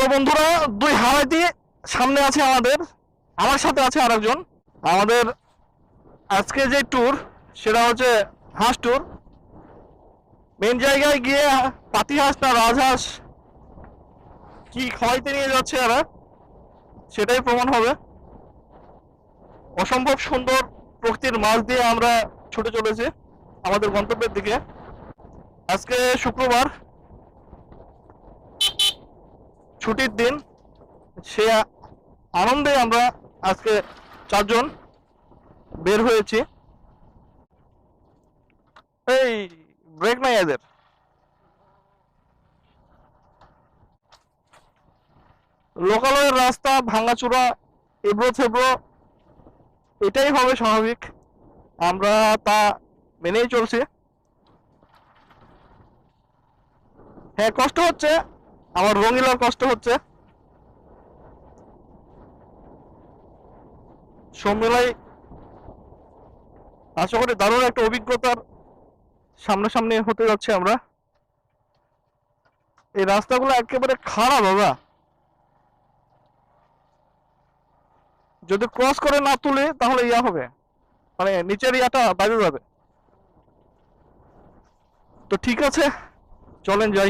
তো বন্ধুরা, দুই হাওয়াইতি সামনে আছে আমাদের, আমার সাথে আছে আরেকজন। আমাদের আজকে যে ট্যুর সেটা হচ্ছে হাঁস ট্যুর মেন জায়গায় গিয়ে পাতি হাঁস না রাজহাঁস কি খাওয়াইতে নিয়ে যাচ্ছে এরা, সেটাই প্রমাণ হবে। অসম্ভব সুন্দর প্রকৃতির মাছ দিয়ে আমরা ছুটে চলেছি আমাদের গন্তব্যের দিকে। আজকে শুক্রবার ছুটির দিন, সে আনন্দে আমরা আজকে চারজন বের হয়েছি। এই ব্রেক নাই এদের। লোকালয়ের রাস্তা ভাঙাচোরা এবড়ো থেবড়ো এটাই হবে স্বাভাবিক। আমরা তা মেনেই চলছি। হ্যাঁ কষ্ট হচ্ছে। আমার রঙিলার কষ্ট হচ্ছে। সম্মেলাই আশা করি দারুণ একটা অভিজ্ঞতার সামনাসামনি হতে যাচ্ছে আমরা। এই রাস্তাগুলো একেবারে খারাপ বাবা যদি ক্রস করে না তুলে, তাহলে ইয়া হবে। মানে নিচের ইয়াটা বাজে যাবে। তো ঠিক আছে, চলেন যাই।